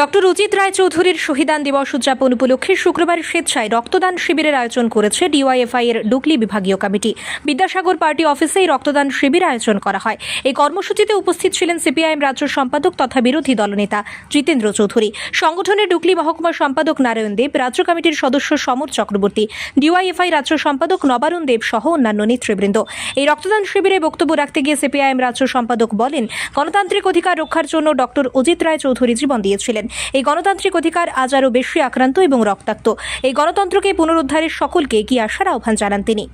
Doctor উচিত রায় চৌধুরীর শহীদান দিবস উদযাপন উপলক্ষে শুক্রবার স্বেচ্ছায় রক্তদান শিবিরের আয়োজন করেছে ডিওয়াইএফআই এর ডুকলি বিভাগীয় কমিটি। বিদ্যাসাগর পার্টি অফিসে এই রক্তদান শিবির আয়োজন করা হয়। এই কর্মসূচিতে উপস্থিত ছিলেন সিপিআইএম রাজ্য সম্পাদক তথা বিরোধী দলনেতা জিতেন্দ্র চৌধুরী। সংগঠনের ডুকলি মহকুমা সম্পাদক নারায়ণ দেব, রাজ্য কমিটির সদস্য সমর চক্রবর্তী, ডিওয়াইএফআই রাজ্য সম্পাদক নবারুণ দেব সহ অন্যান্য নেতৃবৃন্দ। এই রক্তদান শিবিরে বক্তব্য রাখতে গিয়ে সিপিআইএম রাজ্য সম্পাদক বলেন, গণতান্ত্রিক অধিকার রক্ষার জন্য ডক্টর অজিত রায় চৌধুরী জীবন দিয়েছিলেন। এই গণতান্ত্রিক অধিকার আজ আরও বেশি আক্রান্ত এবং রক্তাক্ত। এই গণতন্ত্রকে পুনরুদ্ধারের সকলকে এগিয়ে আসার আহ্বান জানান তিনি।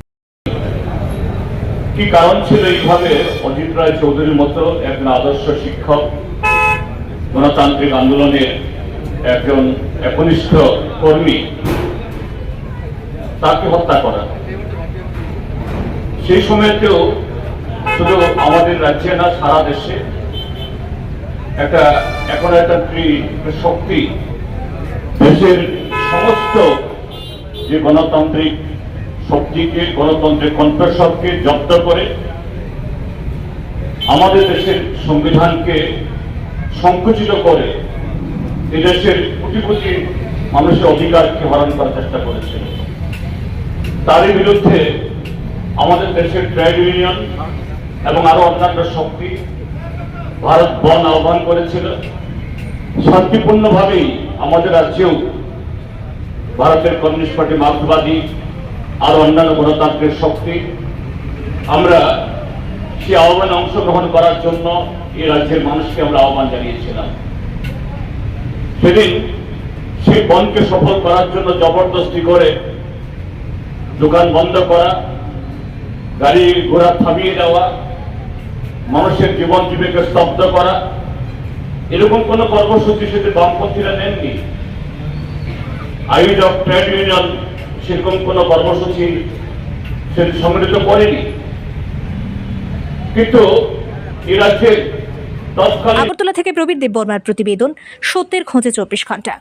কি কারণ ছিল এইভাবে অজিত রায় চৌধুরীর মতো একজন আদর্শ শিক্ষক, গণতান্ত্রিক আন্দোলনের একজন একনিষ্ঠ কর্মী, তাকে হত্যা করা? সেই সময়তেও শুধু আমাদের রাজ্যে না, সারা দেশে একটা, এখন একটা শক্তি। দেশের সমস্ত যে গণতান্ত্রিক শক্তিকে গণতন্ত্রের কণ্ঠস্বরকে জব্দ করে আমাদের দেশের সংবিধানকে সংকুচিত করে এদেশের কোটি কোটি মানুষের অধিকারকে হরণ করার চেষ্টা করেছে। তারই বিরুদ্ধে আমাদের দেশের ট্রেড ইউনিয়ন এবং আরও অন্যান্য শক্তি ভারত বন আহ্বান করেছিল। শান্তিপূর্ণভাবেই আমাদের রাজ্যেও ভারতের কমিউনিস্ট পার্টি মার্ক্সবাদী আর অন্যান্য গণতান্ত্রিক শক্তি, আমরা সেই আহ্বানে অংশগ্রহণ করার জন্য এই রাজ্যের মানুষকে আমরা আহ্বান জানিয়েছিলাম। সেদিন সেই বনকে সফল করার জন্য জবরদস্তি করে দোকান বন্ধ করা, গাড়ি ঘোড়া থামিয়ে দেওয়া মানুষের জীবন জীবিকা স্তব্ধ করা। এরকম কোন কর্মসূচি সেদিন বামপন্থীরা নেননি? অফ ট্রেড ইউনিয়ন সেরকম কোন কর্মসূচি সে সংগঠিত করেনি? কিন্তু এ রাজ্যের আগরতলা থেকে প্রবীর দেব বর্মার প্রতিবেদন, সত্যের খোঁজে চব্বিশ ঘণ্টা।